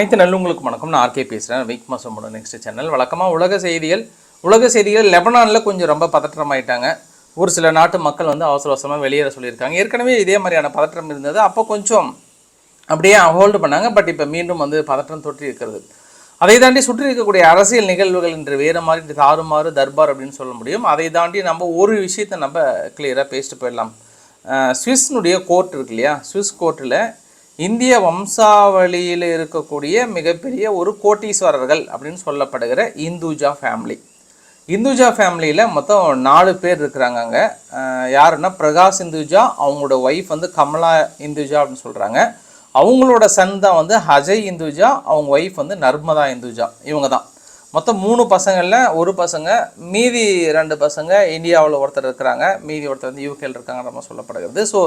அனைத்து நல்லுங்களுக்கு வணக்கம். நான் ஆர்கே பேசுகிறேன் வீக் மாசமோட நெக்ஸ்ட் சேனல் வழக்கமாக உலக செய்திகள் உலக செய்திகள் லெபனானில் கொஞ்சம் ரொம்ப பதற்றமாயிட்டாங்க. ஒரு சில நாட்டு மக்கள் வந்து அவசர அவசரமாக வெளியேற சொல்லியிருக்காங்க. ஏற்கனவே இதே மாதிரியான பதற்றம் இருந்தது. அப்போ கொஞ்சம் அப்படியே ஹோல்டு பண்ணாங்க. பட் இப்போ மீண்டும் வந்து பதற்றம் தொற்றி இருக்கிறது. அதை தாண்டி சுற்றி இருக்கக்கூடிய அரசியல் நிகழ்வுகள் என்று வேறு மாதிரி தாறுமாறு தர்பார் அப்படின்னு சொல்ல முடியும். அதை தாண்டி நம்ம ஒரு விஷயத்தை நம்ம கிளியராக பேசிட்டு போயிடலாம். சுவிஸ்னுடைய கோர்ட் இருக்கு இல்லையா? சுவிஸ் கோர்ட்டில் இந்திய வம்சாவளியில் இருக்கக்கூடிய மிகப்பெரிய ஒரு கோட்டீஸ்வரர்கள் அப்படின்னு சொல்லப்படுகிற இந்துஜா ஃபேமிலி இந்துஜா ஃபேமிலியில் மொத்தம் நாலு பேர் இருக்கிறாங்க அங்கே. யாருன்னா பிரகாஷ் இந்துஜா அவங்களோட ஒய்ஃப் வந்து கமலா இந்துஜா அப்படின்னு சொல்கிறாங்க அவங்களோட சன் தான் வந்து அஜய் இந்துஜா அவங்க ஒய்ஃப் வந்து நர்மதா இந்துஜா. இவங்க தான் மொத்தம் மூணு பசங்களில் ஒரு பசங்க மீதி ரெண்டு பசங்க இந்தியாவில் ஒருத்தர் இருக்கிறாங்க. மீதி ஒருத்தர் வந்து யூகேல இருக்காங்க நம்ம சொல்லப்படுகிறது. ஸோ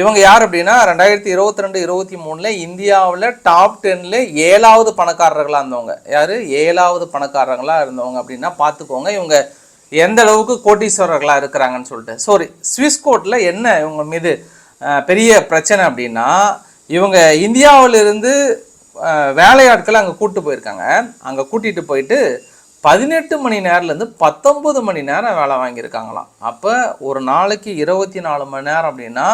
இவங்க யார் அப்படின்னா ரெண்டாயிரத்தி இருபத்தி ரெண்டு இருபத்தி மூணில் இந்தியாவில் டாப் டென்னில் ஏழாவது பணக்காரர்களாக இருந்தவங்க. யார்? ஏழாவது பணக்காரர்களாக இருந்தவங்க அப்படின்னா பார்த்துக்கோங்க இவங்க எந்த அளவுக்கு கோட்டீஸ்வரர்களாக இருக்கிறாங்கன்னு சொல்லிட்டு. சாரி சுவிஸ் கோர்ட்டில் என்ன இவங்க மீது பெரிய பிரச்சனை அப்படின்னா இவங்க இந்தியாவிலிருந்து வேலையாட்களை அங்கே கூப்பிட்டு போயிருக்காங்க. அங்கே கூட்டிகிட்டு போயிட்டு பதினெட்டு மணி நேரம்லேருந்து பத்தொம்பது மணி நேரம் வேலை வாங்கியிருக்காங்களாம். அப்போ ஒரு நாளைக்கு இருபத்தி நாலு மணி நேரம் அப்படின்னா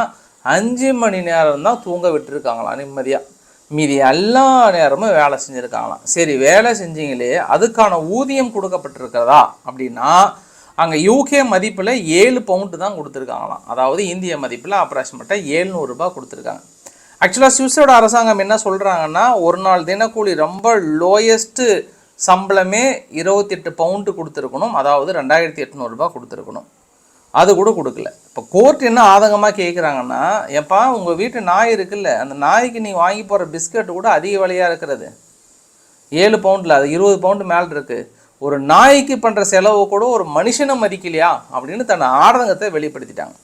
அஞ்சு மணி நேரம் தான் தூங்க விட்டுருக்காங்களாம் நிம்மதியாக மீதி எல்லா நேரமும் வேலை செஞ்சுருக்காங்களாம். சரி வேலை செஞ்சீங்களே அதுக்கான ஊதியம் கொடுக்கப்பட்டிருக்கிறதா அப்படின்னா அங்கே யூகே மதிப்பில் ஏழு பவுண்டு தான் கொடுத்துருக்காங்களாம். அதாவது இந்திய மதிப்பில் அப்ராக்சிமேட்டாக ஏழ்நூறுபா கொடுத்துருக்காங்க. ஆக்சுவலாக சுவிஸோட அரசாங்கம் என்ன சொல்கிறாங்கன்னா ஒரு நாள் தினக்கூலி ரொம்ப லோயஸ்ட்டு சம்பளமே இருபத்தெட்டு பவுண்டு கொடுத்துருக்கணும். அதாவது ரெண்டாயிரத்தி எட்நூறுபா கொடுத்துருக்கணும். அது கூட கொடுக்கல. இப்போ கோர்ட் என்ன ஆதங்கமாக கேட்குறாங்கன்னா எப்பா உங்கள் வீட்டு நாய் இருக்குல்ல அந்த நாய்க்கு நீ வாங்கி போகிற பிஸ்கட் கூட அதிக விலையாக இருக்கிறது. ஏழு பவுண்டில் அது இருபது பவுண்டு மேலே இருக்குது ஒரு நாய்க்கு பண்ணுற செலவு கூட ஒரு மனுஷனை மதிக்கலையா? அப்படின்னு தன் ஆதங்கத்தை வெளிப்படுத்திட்டாங்க.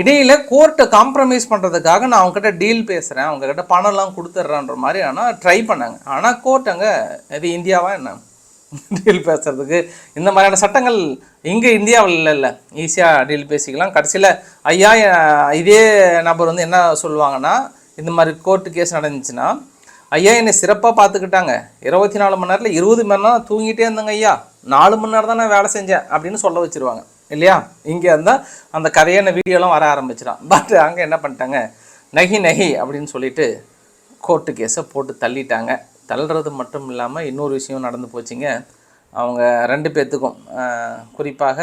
இடையில கோர்ட்டை காம்ப்ரமைஸ் பண்ணுறதுக்காக நான் அவங்ககிட்ட டீல் பேசுகிறேன் அவங்கக்கிட்ட பணம்லாம் கொடுத்துட்றேன்ற மாதிரி ஆனால் ட்ரை பண்ணாங்க. ஆனால் கோர்ட் அங்கே இது இந்தியாவா என்ன? டீல் பேசுறதுக்கு. இந்த மாதிரியான சட்டங்கள் இங்கே இந்தியாவில் இல்லைல்ல ஈஸியாக டீல் பேசிக்கலாம். கடைசியில் ஐயா இதே நபர் வந்து என்ன சொல்லுவாங்கன்னா இந்த மாதிரி கோர்ட்டு கேஸ் நடந்துச்சுன்னா ஐயா என்னை சிறப்பாக பார்த்துக்கிட்டாங்க. இருபத்தி நாலு மணி நேரத்தில் இருபது மணி நேரம் தூங்கிட்டே இருந்தேங்க ஐயா. நாலு மணி நேரம் தான் நான் வேலை செஞ்சேன் அப்படின்னு சொல்ல வச்சிருவாங்க. இல்லையா? இங்கே இருந்தால் அந்த கதையான வீடியோலாம் வர ஆரம்பிச்சிடும். பட் அங்கே என்ன பண்ணிட்டாங்க? நகி நகி அப்படின்னு சொல்லிட்டு கோர்ட்டு கேஸை போட்டு தள்ளிட்டாங்க. தள்ளுறது மட்டும் இல்லாமல் இன்னொரு விஷயம் நடந்து போச்சுங்க. அவங்க ரெண்டு பேர்த்துக்கும் குறிப்பாக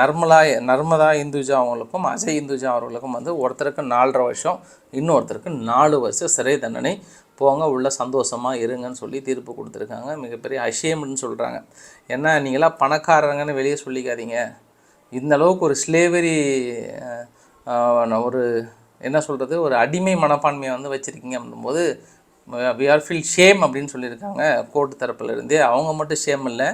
நர்மலா நர்மதா இந்துஜா அவங்களுக்கும் அஜய் இந்துஜா அவர்களுக்கும் வந்து ஒருத்தருக்கு நாலரை வருஷம் இன்னொருத்தருக்கு நாலு வருஷம் சிறை தண்டனை. போங்க உள்ள சந்தோஷமாக இருங்கன்னு சொல்லி தீர்ப்பு கொடுத்துருக்காங்க. மிகப்பெரிய அஷேம்னு சொல்கிறாங்க ஏன்னா நீங்களாம் பணக்காரங்கன்னு வெளியே சொல்லிக்காதீங்க. இந்த அளவுக்கு ஒரு ஸ்லேவரி ஒரு என்ன சொல்கிறது ஒரு அடிமை மனப்பான்மையை வந்து வச்சுருக்கீங்க அப்படின்போது வி ஆர் ஃபீல் ஷேம் அப்படின்னு சொல்லியிருக்காங்க கோர்ட் தரப்புலேருந்தே அவங்க மட்டும் ஷேம் இல்லை.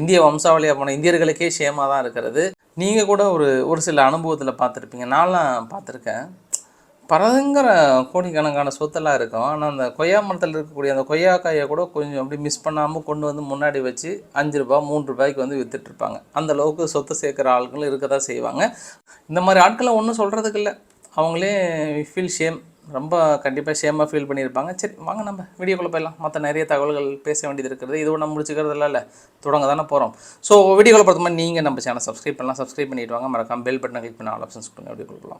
இந்திய வம்சாவளியாக போன இந்தியர்களுக்கே ஷேமாக தான் இருக்கிறது. நீங்கள் கூட ஒரு ஒரு சில அனுபவத்தில் பார்த்துருப்பீங்க. நான்லாம் பார்த்துருக்கேன். பரங்கர கோடிக்கணக்கான சொத்தெல்லாம் இருக்கும். ஆனால் அந்த கொய்யா மரத்தில் இருக்கக்கூடிய அந்த கொய்யாக்காயை கூட கொஞ்சம் அப்படி மிஸ் பண்ணாமல் கொண்டு வந்து முன்னாடி வச்சு அஞ்சு ரூபா மூன்று ரூபாய்க்கு வந்து விற்றுட்ருப்பாங்க அந்தளவுக்கு அந்த அளவுக்கு சொத்து சேர்க்குற ஆட்களும் இருக்க தான் செய்வாங்க. இந்த மாதிரி ஆட்களை ஒன்றும் சொல்கிறதுக்கு இல்லை. அவங்களே ஃபீல் ஷேம் ரொம்ப கண்டிப்பாக ஷேமாக ஃபீல் பண்ணியிருப்பாங்க. சரி வாங்க நம்ம வீடியோக்குள்ளே போயிடலாம். மற்ற நிறைய தகவல்கள் பேச வேண்டியது இருக்கிறது இதோட நம்ம முடிச்சுக்கிறதுல இல்லை. தொடங்க தானே போகிறோம் ஸோ வீடியோக்குள்ள பொறுத்த மாதிரி நீங்கள் நம்ம சேனல் சப்ஸ்கிரைப் பண்ணலாம். சப்ஸ்கிரைப் பண்ணிட்டு வாங்க. மறக்காம பெல் பட்டனை கிளிக் பண்ண ஆல் ஆப்ஷன்ஸ் கொடுங்க. வீடியோக்குள்ள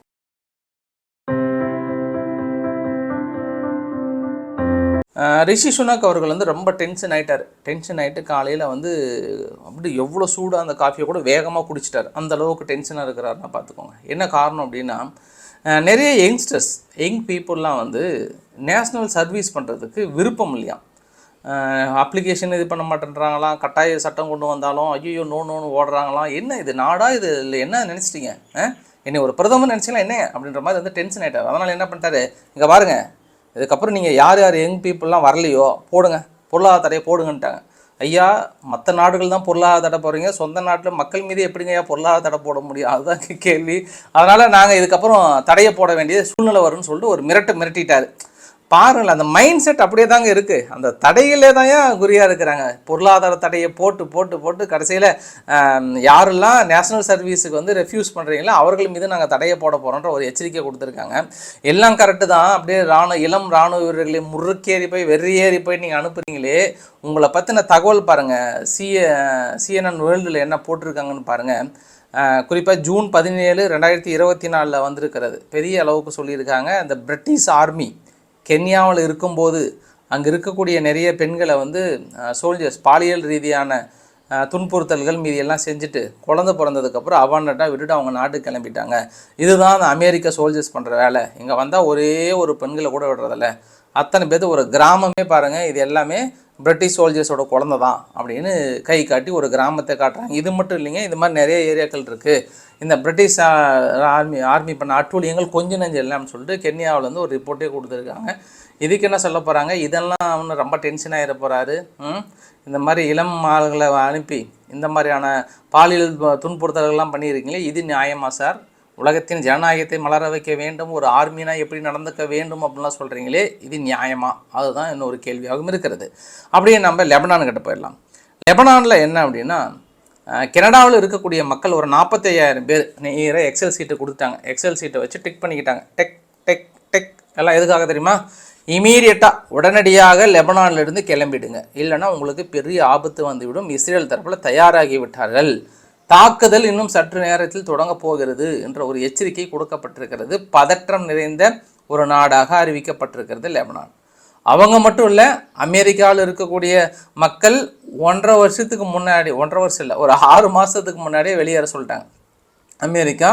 ரிஷி சுனக் அவர்கள் வந்து ரொம்ப டென்ஷன் ஆகிட்டார் டென்ஷன் ஆகிட்டு காலையில் வந்து அப்படி எவ்வளோ சூடாக அந்த காஃபியை கூட வேகமாக குடிச்சிட்டார். அந்த அளவுக்கு டென்ஷனாக இருக்கிறாருன்னா பார்த்துக்கோங்க. என்ன காரணம் அப்படின்னா நிறைய யங்ஸ்டர்ஸ் யங் பீப்புளெலாம் வந்து நேஷ்னல் சர்வீஸ் பண்ணுறதுக்கு விருப்பம் இல்லையா? அப்ளிகேஷன் இது பண்ண மாட்டேன்றாங்களாம். கட்டாய சட்டம் கொண்டு வந்தாலும் ஐயோ நோ நோன்னு ஓடுறாங்களாம். என்ன இது? நாடா இது? இல்லை என்ன நினச்சிட்டீங்க? என்னை ஒரு பிரதமர் நினச்சிங்களா என்ன அப்படின்ற மாதிரி வந்து டென்ஷன் ஆகிட்டார் அதனால் என்ன பண்ணிட்டாரு? இங்கே பாருங்கள் இதுக்கப்புறம் நீங்கள் யார் யார் யங் பீப்புளெலாம் வரலையோ போடுங்க. பொருளாதார தடையை போடுங்கன்ட்டாங்க. ஐயா மற்ற நாடுகள் தான் பொருளாதார தடை போடுறீங்க. சொந்த நாட்டில் மக்கள் மீது எப்படிங்க ஐயா பொருளாதார தடை போட முடியும்? அதுதான் கேள்வி. அதனால் நாங்கள் இதுக்கப்புறம் தடையை போட வேண்டிய சூழ்நிலை வரும்னு சொல்லிட்டு ஒரு மிரட்டு மிரட்டிட்டார். பாருங்கள் அந்த மைண்ட் செட் அப்படியே தாங்க இருக்குது அந்த தடையிலே தான் ஏன் குறியாக இருக்கிறாங்க? பொருளாதார தடையை போட்டு போட்டு போட்டு கடைசியில் யாரெல்லாம் நேஷனல் சர்வீஸுக்கு வந்து ரெஃப்யூஸ் பண்ணுறீங்களோ அவர்கள் மீது நாங்கள் தடையை போட போகிறோன்ற ஒரு எச்சரிக்கை கொடுத்துருக்காங்க. எல்லாம் கரெக்டு தான். அப்படியே ராணுவ இளம் ராணுவ வீரர்களை முறுக்கேறி போய் வெறியேறி போய் நீங்கள் அனுப்புகிறீங்களே உங்களை பற்றின தகவல் பாருங்கள் சிஏ சிஎன்என் வேர்ல்டில் என்ன போட்டிருக்காங்கன்னு பாருங்கள் குறிப்பாக ஜூன் பதினேழு ரெண்டாயிரத்தி இருபத்தி நாலில் வந்திருக்கிறது. பெரிய அளவுக்கு சொல்லியிருக்காங்க. இந்த பிரிட்டிஷ் ஆர்மி கென்யாவில் இருக்கும்போது அங்கே இருக்கக்கூடிய நிறைய பெண்களை வந்து சோல்ஜர்ஸ் பாலியல் ரீதியான துன்புறுத்தல்கள் மீதி எல்லாம் செஞ்சுட்டு குழந்த பிறந்ததுக்கப்புறம் அவாண்டட்டாக விட்டுட்டு அவங்க நாட்டுக்கு கிளம்பிட்டாங்க. இதுதான் அந்த அமெரிக்க சோல்ஜர்ஸ் பண்ணுற வேலை. இங்கே வந்தால் ஒரே ஒரு பெண்களை கூட விடுறதில்ல. அத்தனை பேர்த்து ஒரு கிராமமே பாருங்கள் இது எல்லாமே பிரிட்டிஷ் சோல்ஜர்ஸோட குழந்தை தான் அப்படின்னு கை காட்டி ஒரு கிராமத்தை காட்டுறாங்க. இது மட்டும் இல்லைங்க இது மாதிரி நிறைய ஏரியாக்கள் இருக்குது இந்த பிரிட்டிஷ் ஆர்மி ஆர்மி பண்ண அட்டூழியங்கள் கொஞ்சம் நஞ்சம் இல்லைன்னு சொல்லிட்டு கென்யாவிலேருந்து ஒரு ரிப்போர்ட்டே கொடுத்துருக்காங்க. இதுக்கு என்ன சொல்ல போகிறாங்க இதெல்லாம் அவனு ரொம்ப டென்ஷன் ஆகிட போகிறாரு இந்த மாதிரி இளம் ஆளுகளை அனுப்பி இந்த மாதிரியான பாலியல் துன்புறுத்தல்கள்லாம் பண்ணியிருக்கீங்களே இது நியாயமா சார்? உலகத்தின் ஜனநாயகத்தை மலர வைக்க வேண்டும் ஒரு ஆர்மினா எப்படி நடந்துக்க வேண்டும் அப்படின்லாம் சொல்கிறீங்களே இது நியாயமா? அதுதான் இன்னொரு கேள்வியாகவும் இருக்கிறது. அப்படியே நம்ம லெபனான் கிட்ட போயிடலாம். லெபனானில் என்ன அப்படின்னா கனடாவில் இருக்கக்கூடிய மக்கள் ஒரு நாற்பத்தையாயிரம் பேர் நேராக எக்ஸல் சீட்டை கொடுத்துட்டாங்க. எக்ஸல் சீட்டை வச்சு டிக் பண்ணிக்கிட்டாங்க. டெக் டெக் டெக். எல்லாம் எதுக்காக தெரியுமா? இமீடியட்டாக உடனடியாக லெபனான்ல இருந்து கிளம்பிடுங்க. இல்லைன்னா உங்களுக்கு பெரிய ஆபத்து வந்துவிடும். இஸ்ரேல் தரப்பில் தயாராகி விட்டார்கள். தாக்குதல் இன்னும் சற்று நேரத்தில் தொடங்கப் போகிறது என்ற ஒரு எச்சரிக்கை கொடுக்கப்பட்டிருக்கிறது. பதற்றம் நிறைந்த ஒரு நாடாக அறிவிக்கப்பட்டிருக்கிறது லெபனான். அவங்க மட்டும் இல்லை அமெரிக்காவில் இருக்கக்கூடிய மக்கள் ஒன்றரை வருஷத்துக்கு முன்னாடி ஒன்றரை வருஷம் இல்லை ஒரு ஆறு மாதத்துக்கு முன்னாடியே வெளியேற சொல்லிட்டாங்க. அமெரிக்கா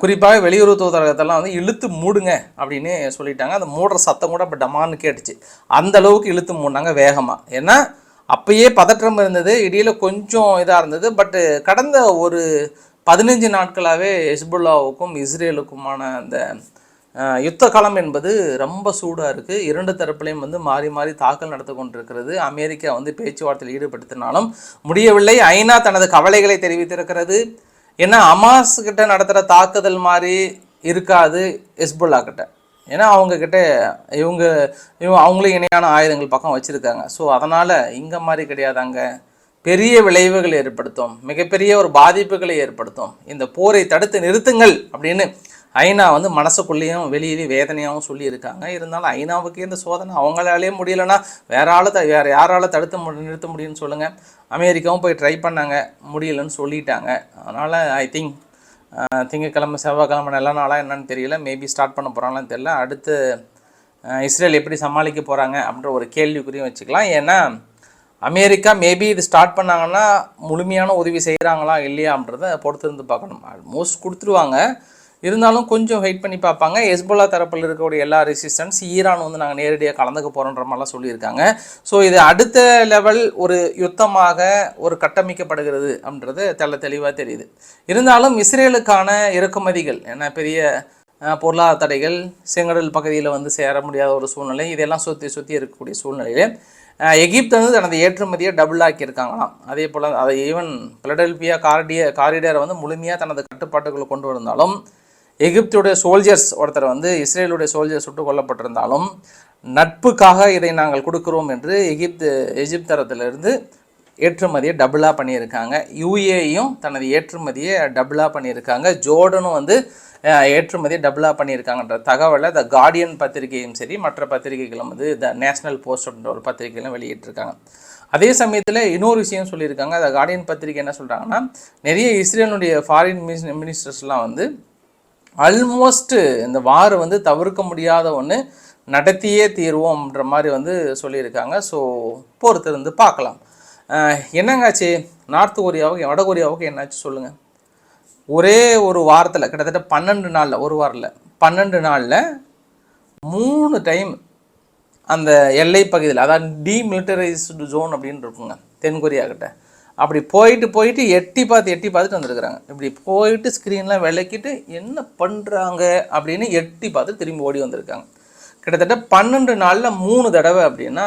குறிப்பாக வெளியுறவு தூதரகத்தெல்லாம் வந்து இழுத்து மூடுங்க அப்படின்னு சொல்லிட்டாங்க. அந்த மூடுற சத்தம் கூட இப்போ டமான்னு கேட்டுச்சு. அந்த அளவுக்கு இழுத்து மூடினாங்க வேகமாக ஏன்னா அப்பயே பதற்றம் இருந்தது. இடையில கொஞ்சம் இதாக இருந்தது. பட்டு கடந்த ஒரு பதினஞ்சு நாட்களாகவே ஹெஸ்புல்லாவுக்கும் இஸ்ரேலுக்குமான அந்த யுத்த காலம் என்பது ரொம்ப சூடாக இருக்குது இரண்டு தரப்புலையும் வந்து மாறி மாறி தாக்கல் நடத்து கொண்டிருக்கிறது. அமெரிக்கா வந்து பேச்சுவார்த்தையில் ஈடுபடுத்தினாலும் முடியவில்லை. ஐநா தனது கவலைகளை தெரிவித்திருக்கிறது. ஏன்னா அமாஸ் கிட்ட நடத்துகிற தாக்குதல் மாதிரி இருக்காது ஹெஸ்புல்லா கிட்ட. ஏன்னா அவங்கக்கிட்ட இவங்க இவங்க அவங்களும் இணையான ஆயுதங்கள் பக்கம் வச்சுருக்காங்க. ஸோ அதனால் இங்கே மாதிரி கிடையாதாங்க பெரிய விளைவுகள் ஏற்படுத்தும். மிகப்பெரிய ஒரு பாதிப்புகளை ஏற்படுத்தும். இந்த போரை தடுத்து நிறுத்துங்கள் அப்படின்னு ஐநா வந்து மனசுக்குள்ளேயும் வெளியிலேயும் வேதனையாகவும் சொல்லியிருக்காங்க. இருந்தாலும் ஐநாவுக்கு இந்த சோதனை அவங்களாலே முடியலன்னா வேற ஆளை த வேறு யாரால தடுத்து மு- நிறுத்த முடியும்னு சொல்லுங்கள் அமெரிக்காவும் போய் ட்ரை பண்ணாங்க. முடியலன்னு சொல்லிட்டாங்க. அதனால் ஐ திங்க் திங்கக்கிழமை செவ்வாய்க்கிழமை நல்ல நாளாக என்னன்னு தெரியல. மேபி ஸ்டார்ட் பண்ண போகிறாங்களான்னு தெரியல. அடுத்து இஸ்ரேல் எப்படி சமாளிக்க போகிறாங்க அப்படின்ற ஒரு கேள்விக்குறியும் வச்சுக்கலாம். ஏன்னா அமெரிக்கா மேபி இது ஸ்டார்ட் பண்ணாங்கன்னா முழுமையான உதவி செய்கிறாங்களா இல்லையா அப்படின்றத பொறுத்திருந்து பார்க்கணும். ஆல்மோஸ்ட் கொடுத்துருவாங்க. இருந்தாலும் கொஞ்சம் வெயிட் பண்ணி பார்ப்பாங்க. ஹெஸ்போலா தரப்பில் இருக்கக்கூடிய எல்லா ரெசிஸ்டன்ஸ் ஈரான் வந்து நாங்கள் நேரடியாக கலந்துக்க போகிறோன்ற மாதிரிலாம் சொல்லியிருக்காங்க. ஸோ இது அடுத்த லெவல் ஒரு யுத்தமாக ஒரு கட்டமைக்கப்படுகிறது அப்படின்றது தெல்ல தெளிவாக தெரியுது. இருந்தாலும் இஸ்ரேலுக்கான இறக்குமதிகள் என்ன பெரிய பொருளாதார தடைகள் செங்கடல் பகுதியில் வந்து சேர முடியாத ஒரு சூழ்நிலை இதெல்லாம் சுற்றி சுற்றி இருக்கக்கூடிய சூழ்நிலையிலே எகிப்து வந்து தனது ஏற்றுமதியை டபுள் ஆக்கியிருக்காங்களாம். அதே போல் அதை ஈவன் பிலடெல்பியா கார்டிய காரிடரை வந்து முழுமையாக தனது கட்டுப்பாட்டுக்குள்ளே கொண்டு வந்தாலும் எகிப்துடைய சோல்ஜர்ஸ் ஒருத்தர் வந்து இஸ்ரேலுடைய சோல்ஜர்ஸ் சுட்டுக் கொல்லப்பட்டிருந்தாலும் நட்புக்காக இதை நாங்கள் கொடுக்குறோம் என்று எகிப்து எகிப்து தரத்திலிருந்து ஏற்றுமதியை டபுளாக பண்ணியிருக்காங்க. யூஏயும் தனது ஏற்றுமதியை டபுளாக பண்ணியிருக்காங்க. ஜோர்டனும் வந்து ஏற்றுமதியை டபுளாக பண்ணியிருக்காங்கன்ற தகவலை த கார்டியன் பத்திரிகையும் சரி மற்ற பத்திரிகைகளும் வந்து த நேஷனல் போஸ்ட் அப்படின்ற ஒரு பத்திரிகையிலும் வெளியிட்டிருக்காங்க. அதே சமயத்தில் இன்னொரு விஷயம் சொல்லியிருக்காங்க. த கார்டியன் பத்திரிகை என்ன சொல்கிறாங்கன்னா நிறைய இஸ்ரேலுடைய ஃபாரின் மினிஸ்டர்ஸ்லாம் வந்து ஆல்மோஸ்ட்டு இந்த வார் வந்து தவிர்க்க முடியாத ஒன்று நடத்தியே தீர்வோம்ன்ற மாதிரி வந்து சொல்லியிருக்காங்க. ஸோ பொறுத்து இருந்து பார்க்கலாம் என்னங்காச்சு? நார்த் கொரியாவுக்கு வட கொரியாவுக்கு என்னாச்சு சொல்லுங்கள் ஒரே ஒரு வாரத்தில் கிட்டத்தட்ட பன்னெண்டு நாளில் ஒரு வாரில் பன்னெண்டு நாளில் மூணு டைம் அந்த எல்லை பகுதியில் அதாவது டீமிலிட்டரைஸ்டு ஜோன் அப்படின்னு இருக்குங்க தென்கொரியா கிட்ட அப்படி போயிட்டு போயிட்டு எட்டி பார்த்து எட்டி பார்த்துட்டு வந்திருக்கிறாங்க. இப்படி போயிட்டு ஸ்க்ரீன்லாம் விளக்கிட்டு என்ன பண்ணுறாங்க அப்படின்னு எட்டி பார்த்து திரும்பி ஓடி வந்திருக்காங்க. கிட்டத்தட்ட பன்னெண்டு நாளில் மூணு தடவை அப்படின்னா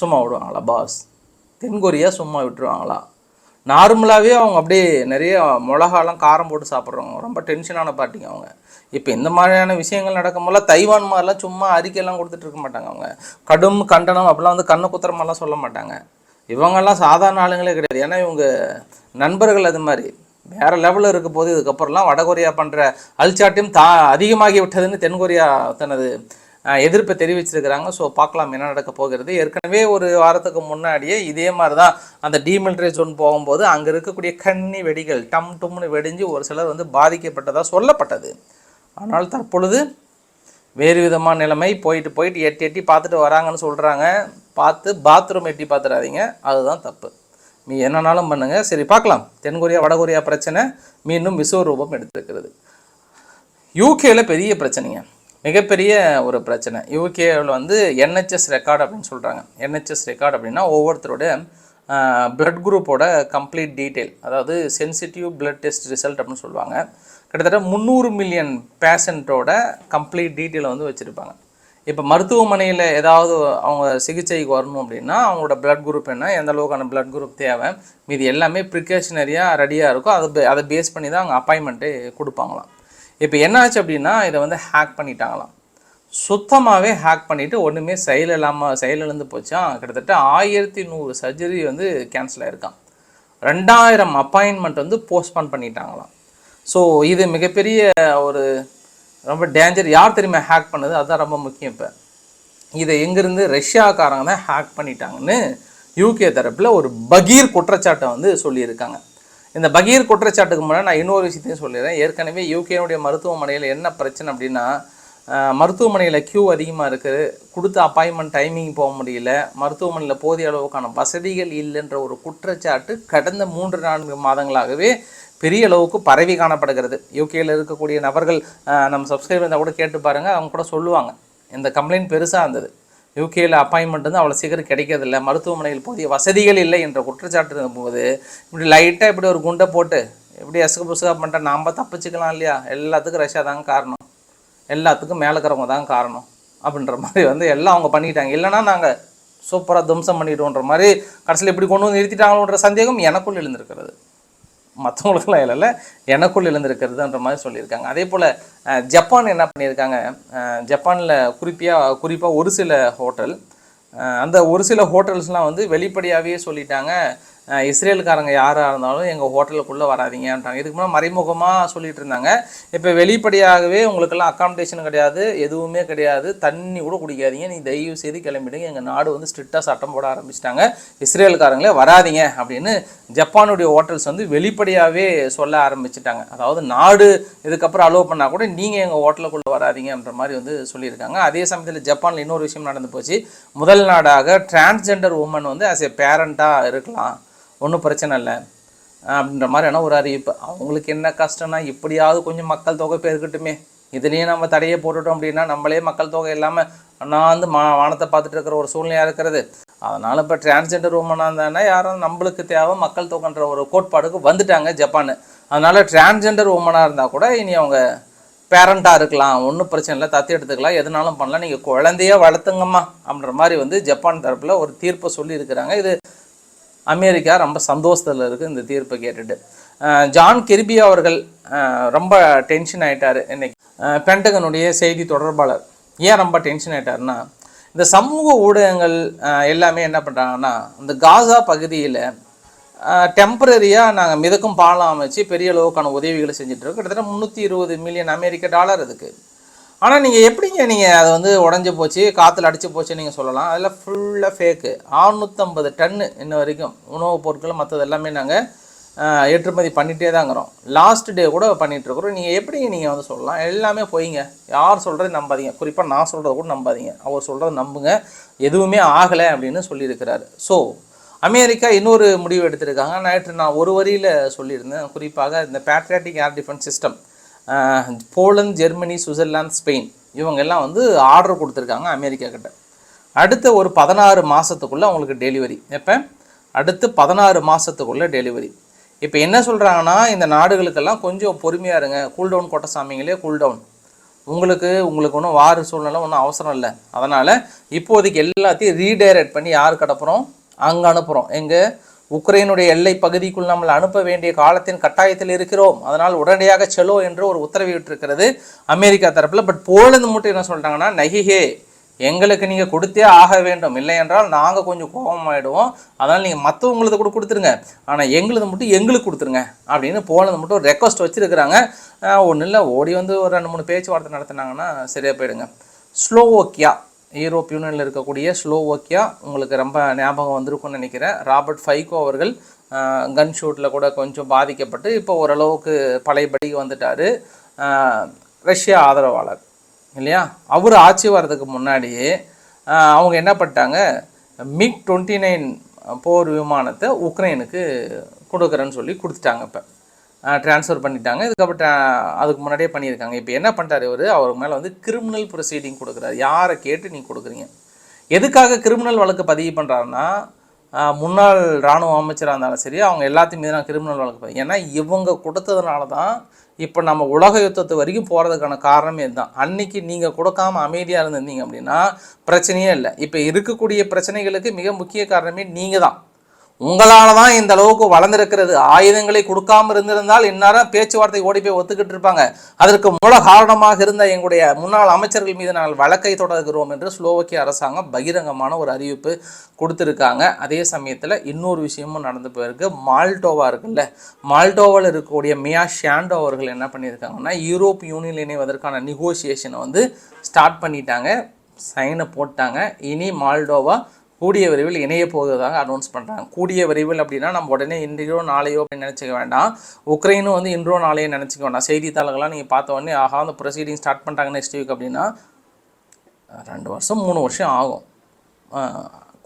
சும்மா விடுவாங்களா பாஸ் தென்கொரியா சும்மா விட்டுருவாங்களா? நார்மலாகவே அவங்க அப்படியே நிறைய மிளகாலாம் காரம் போட்டு சாப்பிட்றவங்க ரொம்ப டென்ஷனான பார்ட்டிங்க அவங்க. இப்போ இந்த மாதிரியான விஷயங்கள் நடக்கும்போல தைவான் மாதிரிலாம் சும்மா அறிக்கையெல்லாம் கொடுத்துட்டு இருக்க மாட்டாங்க அவங்க. கடும் கண்டனம் அப்படிலாம் வந்து கண்ணை குத்துற மாதிரிலாம் சொல்ல மாட்டாங்க. இவங்கெல்லாம் சாதாரண ஆளுங்களே கிடையாது. ஏன்னா இவங்க நண்பர்கள் அது மாதிரி. வேறு லெவலில் இருக்க போது இதுக்கப்புறம்லாம் வடகொரியா பண்ணுற அல்சாட்டியம் தா அதிகமாகி விட்டதுன்னு தென்கொரியா தனது எதிர்ப்பை தெரிவிச்சிருக்கிறாங்க. ஸோ பார்க்கலாம் என்ன நடக்க போகிறது. ஏற்கனவே ஒரு வாரத்துக்கு முன்னாடியே இதே மாதிரி தான் அந்த டீமிலிட்டரி ஜோன் போகும்போது அங்கே இருக்கக்கூடிய கன்னி வெடிகள் டம் டும்னு வெடிஞ்சு ஒரு சிலர் வந்து பாதிக்கப்பட்டதாக சொல்லப்பட்டது. ஆனால் தற்பொழுது வேறு விதமான நிலைமை. போயிட்டு போயிட்டு எட்டி எட்டி பார்த்துட்டு வராங்கன்னு சொல்கிறாங்க பார்த்து பாத்ரூம் எட்டி பார்த்துடாதீங்க அதுதான் தப்பு. நீ என்னன்னாலும் பண்ணுங்கள் சரி பார்க்கலாம். தென்கொரியா வடகொரியா பிரச்சனை மீண்டும் விஸ்வரூபம் எடுத்திருக்கிறது. யூகேல பெரிய பிரச்சனைங்க. மிகப்பெரிய ஒரு பிரச்சனை. யூகேவில் வந்து என்ஹெச்எஸ் ரெக்கார்டு அப்படின்னு சொல்கிறாங்க என்ஹெச்எஸ் ரெக்கார்டு அப்படின்னா ஒவ்வொருத்தரோட பிளட் குரூப்போட கம்ப்ளீட் டீட்டெயில் அதாவது சென்சிட்டிவ் பிளட் டெஸ்ட் ரிசல்ட் அப்படின்னு சொல்லுவாங்க. கிட்டத்தட்ட முந்நூறு மில்லியன் பேஷண்ட்டோட கம்ப்ளீட் டீட்டெயிலை வந்து வச்சுருப்பாங்க. இப்போ மருத்துவமனையில் ஏதாவது அவங்க சிகிச்சைக்கு வரணும் அப்படின்னா அவங்களோட பிளட் குரூப் என்ன எந்த அளவுக்கான பிளட் குரூப் தேவை மீதி எல்லாமே ப்ரிகாஷனரியாக ரெடியாக இருக்கும். அதை அதை பேஸ் பண்ணி தான் அவங்க அப்பாயின்மெண்ட்டே கொடுப்பாங்களாம். இப்போ என்னாச்சு அப்படின்னா இதை வந்து ஹேக் பண்ணிட்டாங்களாம். சுத்தமாகவே ஹேக் பண்ணிவிட்டு ஒன்றுமே செயல் இல்லாமல் செயலிழந்து போச்சா கிட்டத்தட்ட ஆயிரத்தி நூறு சர்ஜரி வந்து கேன்சல் ஆயிருக்கான் ரெண்டாயிரம் அப்பாயின்மெண்ட் வந்து போஸ்ட்பான் பண்ணிட்டாங்களாம். ஸோ இது மிகப்பெரிய ஒரு ரொம்ப டேஞ்சர் யார் தெரியுமா ஹேக் பண்ணது? அதுதான் ரொம்ப முக்கியம் இப்போ. இதை எங்கேருந்து ரஷ்யாக்காரங்க தான் ஹேக் பண்ணிட்டாங்கன்னு யூகே தரப்பில் ஒரு பகீர் குற்றச்சாட்டை வந்து சொல்லியிருக்காங்க. இந்த பகீர் குற்றச்சாட்டுக்கு முன்னாடி நான் இன்னொரு விஷயத்தையும் சொல்லிடுறேன். ஏற்கனவே யூகேனுடைய மருத்துவமனையில் என்ன பிரச்சனை அப்படின்னா மருத்துவமனையில் க்யூ அதிகமாக இருக்குது கொடுத்த அப்பாயின்மெண்ட் டைமிங் போக முடியல. மருத்துவமனையில் போதிய அளவுக்கான வசதிகள் இல்லைன்ற ஒரு குற்றச்சாட்டு கடந்த மூன்று நான்கு மாதங்களாகவே பெரிய அளவுக்கு பரவி காணப்படுகிறது. யூகேயில் இருக்கக்கூடிய நபர்கள் நம்ம சப்ஸ்கிரைபர் இருந்தால் கூட கேட்டு பாருங்கள் அவங்க கூட சொல்லுவாங்க. இந்த கம்ப்ளைண்ட் பெருசாக இருந்தது. யூகேயில் அப்பாயின்மெண்ட் வந்து அவ்வளோ சீக்கிரம் கிடைக்கிறதில்ல. மருத்துவமனையில் போதிய வசதிகள் இல்லை என்ற குற்றச்சாட்டு இருக்கும்போது இப்படி லைட்டாக இப்படி ஒரு குண்டை போட்டு இப்படி எசுக்கு புசுகா பண்ணிட்டா நாம் தப்பிச்சுக்கலாம் இல்லையா? எல்லாத்துக்கும் ரஷ்யா தாங்க காரணம். எல்லாத்துக்கும் மேலே இருக்கிறவங்க தான் காரணம். அப்படின்ற மாதிரி வந்து எல்லாம் அவங்க பண்ணிட்டாங்க இல்லைன்னா நாங்கள் சூப்பராக துவம்சம் பண்ணிடுவோன்ற மாதிரி கடைசியில் இப்படி கொண்டு வந்து நிறுத்திட்டாங்களோன்ற சந்தேகம் எனக்குள் எழுந்திருக்கிறது. மற்றவங்களுக்குலாம் இல்லைல்ல எனக்குள் எழுந்திருக்கிறதுன்ற மாதிரி சொல்லியிருக்காங்க. அதே போல் ஜப்பான் என்ன பண்ணியிருக்காங்க? ஜப்பானில் குறிப்பியாக குறிப்பாக ஒரு சில ஹோட்டல் அந்த ஒரு சில ஹோட்டல்ஸ்லாம் வந்து வெளிப்படையாகவே சொல்லிட்டாங்க இஸ்ரேலுக்காரங்க யாராக இருந்தாலும் எங்கள் ஹோட்டலுக்குள்ளே வராதீங்கன்றாங்க. இதுக்கு முன்னாடி மறைமுகமாக சொல்லிட்டு இருந்தாங்க. இப்போ வெளிப்படையாகவே உங்களுக்கெல்லாம் அக்காமடேஷன் கிடையாது எதுவுமே கிடையாது. தண்ணி கூட குடிக்காதீங்க. நீங்கள் தயவு செய்து கிளம்பிடுங்க. எங்கள் நாடு வந்து ஸ்ட்ரிக்டாக சட்டம் போட ஆரம்பிச்சிட்டாங்க. இஸ்ரேலுக்காரங்களே வராதீங்க அப்படின்னு ஜப்பானுடைய ஹோட்டல்ஸ் வந்து வெளிப்படையாகவே சொல்ல ஆரம்பிச்சிட்டாங்க. அதாவது நாடு இதுக்கப்புறம் அலோவ் பண்ணால் கூட நீங்கள் எங்கள் ஹோட்டலுக்குள்ளே வராதீங்கன்ற மாதிரி வந்து சொல்லியிருக்காங்க. அதே சமயத்தில் ஜப்பானில் இன்னொரு விஷயம் நடந்து போச்சு. முதல் நாடாக டிரான்ஸ்ஜெண்டர் உமன் வந்து ஆஸ் ஏ பேரண்ட்டாக இருக்கலாம். ஒன்றும் பிரச்சனை இல்லை. அப்படின்ற மாதிரியான ஒரு அறிவிப்பு. அவங்களுக்கு என்ன கஷ்டம்னா இப்படியாவது கொஞ்சம் மக்கள் தொகை பெருக்கட்டுமே. இதுலேயே நம்ம தடையை போட்டுட்டோம் அப்படின்னா நம்மளே மக்கள் தொகை இல்லாமல் நான் வந்து மா வானத்தை பார்த்துட்டு இருக்கிற ஒரு சூழ்நிலையாக இருக்கிறது. அதனால் இப்போ டிரான்ஸ்ஜெண்டர் உமனாக இருந்தானே யாரும் நம்மளுக்கு தேவை மக்கள் தொகைன்ற ஒரு கோட்பாடுக்கு வந்துட்டாங்க ஜப்பான். அதனால் டிரான்ஸ்ஜெண்டர் உமனாக இருந்தால் கூட இனி அவங்க பேரண்ட்டாக இருக்கலாம். ஒன்றும் பிரச்சனை இல்லை. தத்து எடுத்துக்கலாம். எதுனாலும் பண்ணலாம். நீங்கள் குழந்தைய வளர்த்துங்கம்மா. அப்படின்ற மாதிரி வந்து ஜப்பான் தரப்பில் ஒரு தீர்ப்பை சொல்லியிருக்கிறாங்க. இது அமெரிக்கா ரொம்ப சந்தோஷத்தில் இருக்குது இந்த தீர்ப்பை கேட்டுட்டு. ஜான் கெர்பி அவர்கள் ரொம்ப டென்ஷன் ஆகிட்டார் இன்னைக்கு. பென்டகனுடைய செய்தி தொடர்பாளர். ஏன் ரொம்ப டென்ஷன் ஆயிட்டாருன்னா இந்த சமூக ஊடகங்கள் எல்லாமே என்ன பண்ணுறாங்கன்னா இந்த காசா பகுதியில் டெம்பரரியாக நாங்கள் மிதக்கும் பாலம் அமைச்சு பெரிய அளவுக்கான உதவிகளை செஞ்சுட்டு இருக்கோம். கிட்டத்தட்ட முந்நூற்றி இருபது மில்லியன் அமெரிக்க டாலர் அதுக்கு. ஆனால் நீங்கள் எப்படிங்க நீங்கள் அது வந்து உடஞ்சி போச்சு காற்றுல அடிச்சு போச்சு நீங்கள் சொல்லலாம். அதில் ஃபுல்லாக ஃபேக்கு 650 டன்னு இன்ன வரைக்கும் உணவுப் பொருட்கள் மற்றது எல்லாமே நாங்கள் ஏற்றுமதி பண்ணிகிட்டே தாங்கிறோம் லாஸ்ட் டே கூட பண்ணிகிட்ருக்குறோம் நீங்கள் எப்படிங்க நீங்கள் வந்து சொல்லலாம்? எல்லாமே போய்ங்க. யார் சொல்கிறது நம்பாதீங்க. குறிப்பாக நான் சொல்கிறத கூட நம்பாதீங்க. அவர் சொல்கிறத நம்புங்க. எதுவுமே ஆகலை அப்படின்னு சொல்லியிருக்கிறாரு. ஸோ அமெரிக்கா இன்னொரு முடிவு எடுத்திருக்காங்க. நேற்று நான் ஒரு வரியில் சொல்லியிருந்தேன். குறிப்பாக இந்த patriotic air defence system Poland Germany Switzerland Spain இவங்க எல்லாம் வந்து ஆர்டர் கொடுத்துருக்காங்க அமெரிக்கா கிட்ட. அடுத்த ஒரு பதினாறு மாதத்துக்குள்ளே அவங்களுக்கு டெலிவரி. எப்போ? அடுத்து பதினாறு மாதத்துக்குள்ளே டெலிவரி. இப்போ என்ன சொல்கிறாங்கன்னா இந்த நாடுகளுக்கெல்லாம் கொஞ்சம் பொறுமையாக இருங்க. கூல்டவுன் கோட்டை சாமிங்களே கூல்டவுன் உங்களுக்கு உங்களுக்கு ஒன்றும் வார சூழ்நிலை ஒன்றும் அவசரம் இல்லை. அதனால் இப்போதைக்கு எல்லாத்தையும் ரீடைரக்ட் பண்ணி யார் அனுப்புகிறோம் அங்கே அனுப்புகிறோம் எங்கே? உக்ரைனுடைய எல்லை பகுதிக்குள் நம்ம அனுப்ப வேண்டிய காலத்தின் கட்டாயத்தில் இருக்கிறோம். அதனால் உடனடியாக செலோ என்று ஒரு உத்தரவிட்டிருக்கிறது அமெரிக்கா தரப்பில். பட் போலந்து மட்டும் என்ன சொல்லிட்டாங்கன்னா நகிஹே எங்களுக்கு நீங்கள் கொடுத்தே ஆக வேண்டும். இல்லை என்றால் நாங்கள் கொஞ்சம் கோபமாயிடுவோம். அதனால் நீங்கள் மற்றவங்களது கூட கொடுத்துருங்க. ஆனால் எங்களுது மட்டும் எங்களுக்கு கொடுத்துருங்க. அப்படின்னு போனது மட்டும் ஒரு ரெக்வஸ்ட் வச்சுருக்கிறாங்க. ஒன்றும் இல்லை ஓடி வந்து ஒரு ரெண்டு மூணு பேச்சுவார்த்தை நடத்துனாங்கன்னா சரியாக போயிடுங்க. ஸ்லோவோக்கியா யூரோப் யூனியனில் இருக்கக்கூடிய ஸ்லோவோக்கியா உங்களுக்கு ரொம்ப ஞாபகம் வந்திருக்கும்னு நினைக்கிறேன். ராபர்ட் ஃபைகோ அவர்கள் கன் ஷூட்டில் கூட கொஞ்சம் பாதிக்கப்பட்டு இப்போ ஓரளவுக்கு பழையபடிக்கு வந்துட்டார். ரஷ்யா ஆதரவாளர் இல்லையா? அவர் ஆட்சி வர்றதுக்கு முன்னாடியே அவங்க என்ன பண்ணிட்டாங்க? மிக் டுவெண்ட்டி நைன் போர் விமானத்தை உக்ரைனுக்கு கொடுக்குறேன்னு சொல்லி கொடுத்துட்டாங்க இப்போ. ட்ரான்ஸ்ஃபர் பண்ணிட்டாங்க. இதுக்கப்புறம் அதுக்கு முன்னாடியே பண்ணியிருக்காங்க. இப்போ என்ன பண்ணிட்டாரு இவர்? அவர் மேலே வந்து கிரிமினல் ப்ரொசீடிங் கொடுக்குறாரு. யாரை கேட்டு நீங்கள் கொடுக்குறீங்க? எதுக்காக கிரிமினல் வழக்கு பதிவு பண்ணுறாருன்னா முன்னாள் இராணுவ அமைச்சராக இருந்தாலும் சரி அவங்க எல்லாத்தையும் மீது நான் கிரிமினல் வழக்கு பதிவு ஏன்னா இவங்க கொடுத்ததுனால தான் இப்போ நம்ம உலக யுத்தத்து வரைக்கும் போகிறதுக்கான காரணமே இதுதான். அன்னைக்கு நீங்கள் கொடுக்காம அமைதியாக இருந்திருந்தீங்க அப்படின்னா பிரச்சனையே இல்லை. இப்போ இருக்கக்கூடிய பிரச்சனைகளுக்கு மிக முக்கிய காரணமே நீங்கள் தான் உங்களால் தான் இந்த அளவுக்கு வளர்ந்துருக்கிறது. ஆயுதங்களை கொடுக்காம இருந்திருந்தால் இந்நேரம் பேச்சுவார்த்தை ஓடி போய் ஒத்துக்கிட்டு இருப்பாங்க. அதற்கு மூல காரணமாக இருந்த எங்களுடைய முன்னாள் அமைச்சர்கள் மீது நாங்கள் வழக்கை தொடர்கிறோம் என்று ஸ்லோவக்கிய அரசாங்கம் பகிரங்கமான ஒரு அறிவிப்பு கொடுத்துருக்காங்க. அதே சமயத்தில் இன்னொரு விஷயமும் நடந்து போயிருக்கு. மால்டோவா இருக்குல்ல மால்டோவாவில் இருக்கக்கூடிய மியா ஷாண்டோ அவர்கள் என்ன பண்ணியிருக்காங்கன்னா யூரோப் யூனியன் இணைவதற்கான நெகோசியேஷனை வந்து ஸ்டார்ட் பண்ணிட்டாங்க. சைனை போட்டாங்க. இனி மால்டோவா கூடிய விரைவில் இணைய போவதாக அனௌன்ஸ் பண்ணுறாங்க கூடிய விரைவில் அப்படின்னா நம்ம உடனே இன்றையோ நாளையோ அப்படின்னு நினச்சிக்க வேண்டாம். உக்ரைனும் வந்து இன்றோ நாளையோ நினச்சிக்க வேண்டாம். செய்தித்தாள்கள்லாம் நீங்கள் பார்த்த உடனே ஆஹா அந்த ப்ரொசீடிங் ஸ்டார்ட் பண்ணுறாங்க நெக்ஸ்ட் வீக் அப்படின்னா ரெண்டு வருஷம் மூணு வருஷம் ஆகும்.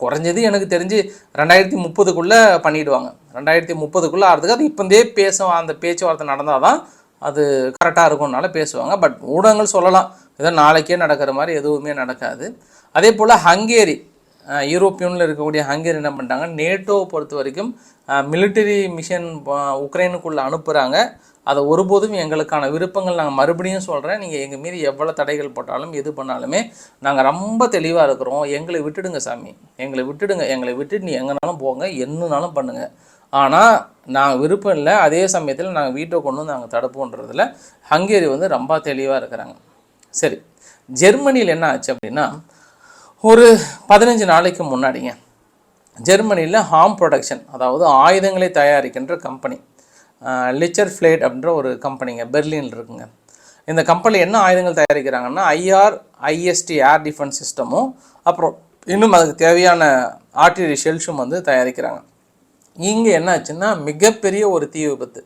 குறைஞ்சது எனக்கு தெரிஞ்சு ரெண்டாயிரத்தி முப்பதுக்குள்ளே பண்ணிவிடுவாங்க ரெண்டாயிரத்தி முப்பதுக்குள்ளே ஆகிறதுக்கு அது இப்போந்தே பேசும் அந்த பேச்சுவார்த்தை நடந்தால் தான் அது கரெக்டாக இருக்கும்னால பேசுவாங்க. பட் ஊடகங்கள் சொல்லலாம். ஏதோ நாளைக்கே நடக்கிற மாதிரி எதுவுமே நடக்காது. அதே போல் ஹங்கேரி யூரோப்பியனில் இருக்கக்கூடிய ஹங்கேரி என்ன பண்ணிட்டாங்க? நேட்டோவை பொறுத்த வரைக்கும் மிலிட்டரி மிஷன் உக்ரைனுக்குள்ளே அனுப்புகிறாங்க அதை ஒருபோதும் எங்களுக்கான விருப்பங்கள் நாங்கள் மறுபடியும் சொல்கிறேன் நீங்கள் எங்கள் மீது எவ்வளோ தடைகள் போட்டாலும் எது பண்ணாலுமே நாங்கள் ரொம்ப தெளிவாக இருக்கிறோம். எங்களை விட்டுடுங்க சாமி. எங்களை விட்டுடுங்க. எங்களை விட்டுட்டு நீ எங்கேனாலும் போங்க. என்னனாலும் பண்ணுங்கள் ஆனால் நாங்கள் விருப்பம் இல்லை. அதே சமயத்தில் நாங்கள் வீட்டை கொண்டு வந்து நாங்கள் தடுப்போன்றதில் ஹங்கேரி வந்து ரொம்ப தெளிவாக இருக்கிறாங்க. சரி. ஜெர்மனியில் என்ன ஆச்சு அப்படின்னா ஒரு பதினஞ்சு நாளைக்கு முன்னாடிங்க ஜெர்மனியில் ஹார்ம் ப்ரொடக்ஷன் அதாவது ஆயுதங்களை தயாரிக்கின்ற கம்பெனி லிச்சர் ஃப்ளேட் அப்படின்ற ஒரு கம்பெனிங்க பெர்லினில் இருக்குங்க. இந்த கம்பெனி என்ன ஆயுதங்கள் தயாரிக்கிறாங்கன்னா ஐஆர் ஐஎஸ்டி ஏர் டிஃபென்ஸ் சிஸ்டமும் அப்புறம் இன்னும் அதுக்கு தேவையான ஆர்டிலரி ஷெல்ஸும் வந்து தயாரிக்கிறாங்க. இங்கே என்ன ஆச்சுன்னா மிகப்பெரிய ஒரு தீ விபத்து.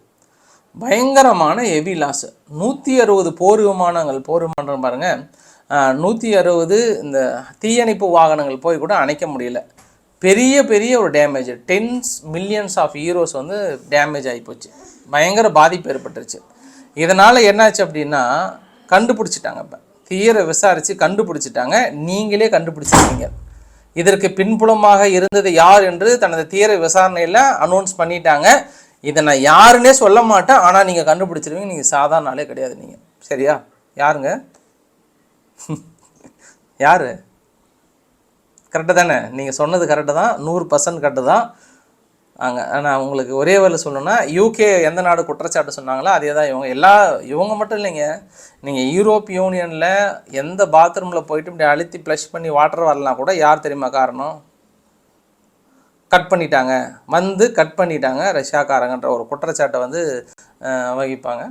பயங்கரமான ஹெவி லாஸு நூற்றி அறுபது போர் விமானங்கள் போர் விமானம் பாருங்கள் நூற்றி அறுபது இந்த தீயணைப்பு வாகனங்கள் போய் கூட அணைக்க முடியல. பெரிய பெரிய ஒரு damage tens millions of heroes வந்து டேமேஜ் ஆகிப்போச்சு பயங்கர பாதிப்பு ஏற்பட்டுருச்சு. இதனால் என்னாச்சு அப்படின்னா கண்டுபிடிச்சிட்டாங்க இப்போ தீயரை விசாரித்து கண்டுபிடிச்சிட்டாங்க. நீங்களே கண்டுபிடிச்சிருக்கீங்க. இதற்கு பின்புலமாக இருந்தது யார் என்று தனது தீர விசாரணையில் அனௌன்ஸ் பண்ணிட்டாங்க. இதை நான் யாருன்னே சொல்ல மாட்டேன். ஆனால் நீங்கள் கண்டுபிடிச்சிருவீங்க. நீங்கள் சாதாரண ஆளே கிடையாது நீங்கள் சரியா? யாருங்க? யார்? கரெக்டு தானே. நீங்கள் சொன்னது கரெக்டு தான். நூறு பர்சன்ட் கரெக்டு தான். அங்கே நான் உங்களுக்கு ஒரே வேலை சொல்லணும்னா யூகே எந்த நாடு குற்றச்சாட்டு சொன்னாங்களோ அதே தான் இவங்க. எல்லா இவங்க மட்டும் இல்லைங்க. நீங்கள் யூரோப் யூனியனில் எந்த பாத்ரூமில் போயிட்டு இப்படி அழுத்தி ப்ளஷ் பண்ணி வாட்டர் வரலாம் கூட யார் தெரியுமா காரணம்? கட் பண்ணிட்டாங்க. வந்து கட் பண்ணிட்டாங்க ரஷ்யாக்காரங்கன்ற ஒரு குற்றச்சாட்டை வந்து வகிப்பாங்க.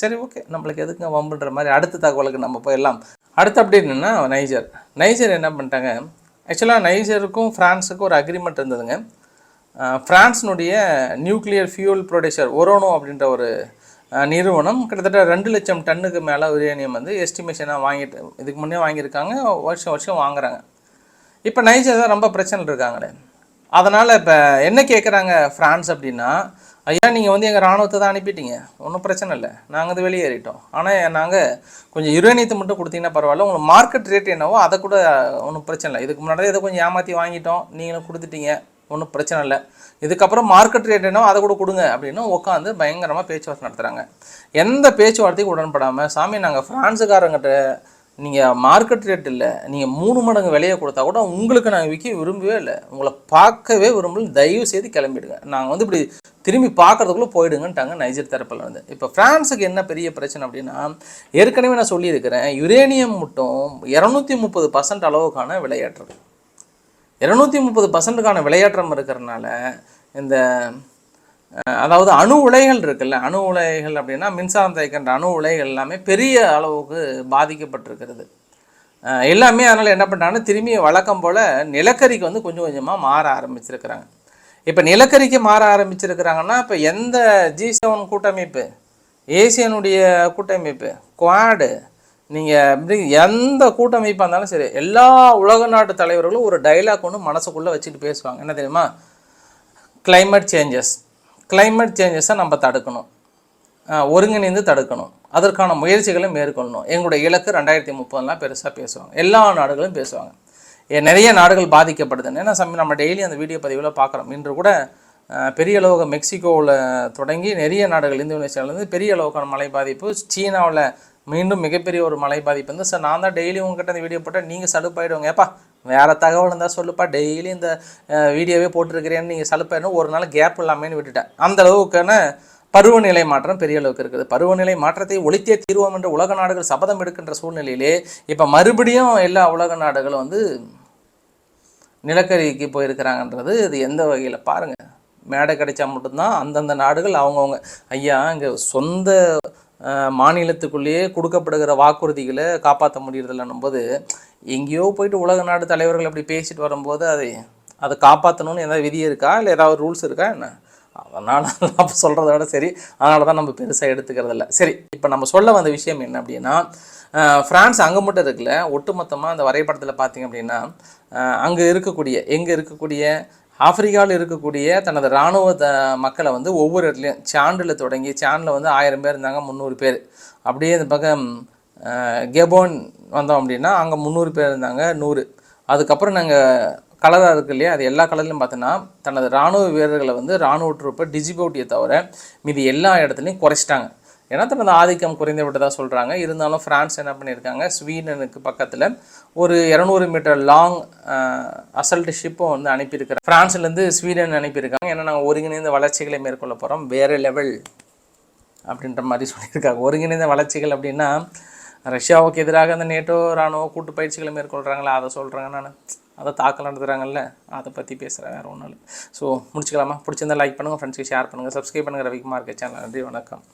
சரி ஓகே நம்மளுக்கு எதுக்குங்க வம்புன்ற மாதிரி அடுத்த தகவலுக்கு நம்ம போயிடலாம். அடுத்து அப்படி நைஜர். நைஜர் என்ன பண்ணிட்டாங்க? ஆக்சுவலாக நைஜருக்கும் ஃப்ரான்ஸுக்கும் ஒரு அக்ரிமெண்ட் இருந்ததுங்க. ஃப்ரான்ஸினுடைய நியூக்ளியர் ஃபியூல் ப்ரொடியூசர் ஒரோனோ அப்படின்ற ஒரு நிறுவனம் கிட்டத்தட்ட ரெண்டு லட்சம் டன்னுக்கு மேலே யுரேனியம் வந்து எஸ்டிமேஷனாக வாங்கிட்டு இதுக்கு முன்னே வாங்கியிருக்காங்க வருஷம் வருஷம் வாங்குறாங்க. இப்போ நைஜர் தான் ரொம்ப பிரச்சனை இருக்காங்களே. அதனால் இப்போ என்ன கேட்குறாங்க ஃப்ரான்ஸ் அப்படின்னா ஐயா நீங்கள் வந்து எங்கள் ராணுவத்தை தான் அனுப்பிட்டீங்க. ஒன்றும் பிரச்சனை இல்லை. நாங்கள் வந்து வெளியேறிட்டோம். ஆனால் நாங்கள் கொஞ்சம் யுரேனியத்தை மட்டும் கொடுத்தீங்கன்னா பரவாயில்ல. உங்களுக்கு மார்க்கெட் ரேட் என்னவோ அதை கூட ஒன்றும் பிரச்சனை இல்லை. இதுக்கு முன்னாடி இதை கொஞ்சம் ஏமாற்றி வாங்கிட்டோம். நீங்களும் கொடுத்துட்டீங்க. ஒன்றும் பிரச்சனை இல்லை. இதுக்கப்புறம் மார்க்கெட் ரேட் என்னவோ அதை கூட கொடுங்க அப்படின்னு உட்காந்து பயங்கரமாக பேச்சுவார்த்தை நடத்துகிறாங்க எந்த பேச்சுவார்த்தைக்கும் உடன்படாமல் சாமி நாங்கள் ஃப்ரான்ஸுக்காரங்கிட்ட நீங்கள் மார்க்கெட் ரேட் இல்லை. நீங்கள் மூணு மடங்கு விலையை கொடுத்தா கூட உங்களுக்கு நாங்கள் விற்க விரும்பவே இல்லை. உங்களை பார்க்கவே விரும்பல. தயவு செய்து கிளம்பிடுங்க. நாங்கள் வந்து இப்படி திரும்பி பார்க்கறதுக்குள்ளே போயிடுங்கன்ட்டாங்க நைஜர் தரப்பில் வந்து இப்போ ஃப்ரான்ஸுக்கு என்ன பெரிய பிரச்சனை அப்படின்னா ஏற்கனவே நான் சொல்லியிருக்கிறேன் யுரேனியம் மட்டும் இரநூத்தி முப்பது பர்சன்ட் அளவுக்கான விலையேற்றம் இரநூத்தி முப்பது பர்சன்ட்டுக்கான விளையாட்டம் இருக்கிறனால இந்த அதாவது அணு உலைகள் இருக்குல்ல அணு உலைகள் அப்படின்னா மின்சாரம் தயக்கின்ற அணு உலைகள் எல்லாமே பெரிய அளவுக்கு பாதிக்கப்பட்டிருக்கிறது. எல்லாமே அதனால் என்ன பண்ணுறாங்கன்னா திரும்பி வழக்கம் போல் நிலக்கரிக்கு வந்து கொஞ்சம் கொஞ்சமாக மாற ஆரம்பிச்சிருக்கிறாங்க. இப்போ நிலக்கரிக்கு மாற ஆரம்பிச்சிருக்கிறாங்கன்னா இப்போ எந்த ஜி செவன் கூட்டமைப்பு ஏசியனுடைய கூட்டமைப்பு குவாடு நீங்கள் எந்த கூட்டமைப்பாக இருந்தாலும் சரி எல்லா உலக நாட்டு தலைவர்களும் ஒரு டைலாக் ஒன்று மனசுக்குள்ளே வச்சுட்டு பேசுவாங்க. என்ன தெரியுமா? கிளைமேட் சேஞ்சஸ் கிளைமேட் சேஞ்சஸை நம்ம தடுக்கணும். ஒருங்கிணைந்து தடுக்கணும். அதற்கான முயற்சிகளை மேற்கொள்ளணும். எங்களுடைய இலக்கு ரெண்டாயிரத்தி முப்பதுலாம் பெருசாக பேசுவாங்க. எல்லா நாடுகளும் பேசுவாங்க. நிறைய நாடுகள் பாதிக்கப்படுதுன்னு. ஏன்னா சமயம் நம்ம டெய்லி அந்த வீடியோ பதிவில் பார்க்குறோம். இன்று கூட பெரிய அளவுக்கு மெக்சிகோவில் தொடங்கி நிறைய நாடுகள் இந்தோனேஷியாவிலேருந்து பெரிய அளவுக்கான மழை பாதிப்பு. சீனாவில் மீண்டும் மிகப்பெரிய ஒரு மழை பாதிப்பு வந்து சார் நான் தான் டெய்லி உங்ககிட்ட இந்த வீடியோ போட்டால் நீங்கள் சலுப்பாயிடுவோங்க. ஏப்பா வேறு தகவல் இருந்தால் சொல்லுப்பா. டெய்லி இந்த வீடியோவே போட்டிருக்கிறேன்னு நீங்கள் சலுப்பாயிடும் ஒரு நாள் கேப் இல்லாமேன்னு விட்டுட்டேன். அந்த அளவுக்கான பருவநிலை மாற்றம் பெரிய அளவுக்கு இருக்குது. பருவநிலை மாற்றத்தை ஒழித்தே தீர்வோம் என்று உலக நாடுகள் சபதம் எடுக்கின்ற சூழ்நிலையிலே இப்போ மறுபடியும் எல்லா உலக நாடுகளும் வந்து நிலக்கரிக்கு போயிருக்கிறாங்கன்றது இது எந்த வகையில்? பாருங்கள் மேடை கிடைச்சா மட்டும்தான் அந்தந்த நாடுகள் அவங்கவுங்க ஐயா இங்கே சொந்த மாநிலத்துக்குள்ளேயே கொடுக்கப்படுகிற வாக்குறுதிகளை காப்பாற்ற முடியறதில்லன்னும் போது எங்கேயோ போயிட்டு உலக நாடு தலைவர்கள் அப்படி பேசிட்டு வரும்போது அதை அதை காப்பாற்றணும்னு ஏதாவது விதி இருக்கா? இல்லை ஏதாவது ரூல்ஸ் இருக்கா என்ன? அதனால் நம்ம சொல்கிறத விட சரி. அதனால தான் நம்ம பெருசாக எடுத்துக்கிறதில்ல. சரி இப்போ நம்ம சொல்ல வந்த விஷயம் என்ன அப்படின்னா ஃப்ரான்ஸ் அங்கே மட்டும் இருக்குல்ல ஒட்டுமொத்தமாக அந்த வரைபடத்தில் பார்த்தீங்க அப்படின்னா அங்கே இருக்கக்கூடிய எங்கே இருக்கக்கூடிய ஆப்பிரிக்காவில் இருக்கக்கூடிய தனது இராணுவ த மக்களை வந்து ஒவ்வொரு இடத்துலையும் சாண்டில் தொடங்கி சாண்டில் வந்து ஆயிரம் பேர் இருந்தாங்க முந்நூறு பேர். அப்படியே இந்த பக்கம் கெபோன் வந்தோம் அப்படின்னா அங்கே முந்நூறு பேர் இருந்தாங்க நூறு. அதுக்கப்புறம் நாங்கள் கலராக இருக்கு இல்லையா? அது எல்லா கலர்லையும் பார்த்தோன்னா தனது இராணுவ வீரர்களை வந்து இராணுவ ட்ரூப்பை டிஜிபோட்டியை தவிர மீதி எல்லா இடத்துலையும் குறைச்சிட்டாங்க. ஏன்னா தனது ஆதிக்கம் குறைந்து விட்டதாக சொல்கிறாங்க இருந்தாலும் ஃப்ரான்ஸ் என்ன பண்ணியிருக்காங்க? ஸ்வீடனுக்கு பக்கத்தில் ஒரு இரநூறு மீட்டர் லாங் அசல்ட் ஷிப்பும் வந்து அனுப்பியிருக்கிறாங்க ஃப்ரான்ஸ்லேருந்து ஸ்வீடன் அனுப்பியிருக்காங்க. ஏன்னா நாங்கள் ஒருங்கிணைந்த வளர்ச்சிகளை மேற்கொள்ள போகிறோம் வேறு லெவல் அப்படின்ற மாதிரி சொல்லியிருக்காங்க. ஒருங்கிணைந்த வளர்ச்சிகள் அப்படின்னா ரஷ்யாவுக்கு எதிராக அந்த நேட்டோ ராணுவ கூட்டு பயிற்சிகளை மேற்கொள்கிறாங்களா அதை சொல்கிறாங்க நான். அதை தாக்கல் நடத்துகிறாங்கல்ல அதை பற்றி பேசுகிறேன் வேறு ஒன்றும் இல்லை. ஸோ முடிச்சுக்கலாமா? பிடிச்சிருந்தா லைக் பண்ணுங்கள் ஃப்ரெண்ட்ஸ்க்கு ஷேர் பண்ணுங்கள் சப்ஸ்கிரைப் பண்ணுங்கள் ரவிக்குமார் சேனல் நன்றி வணக்கம்.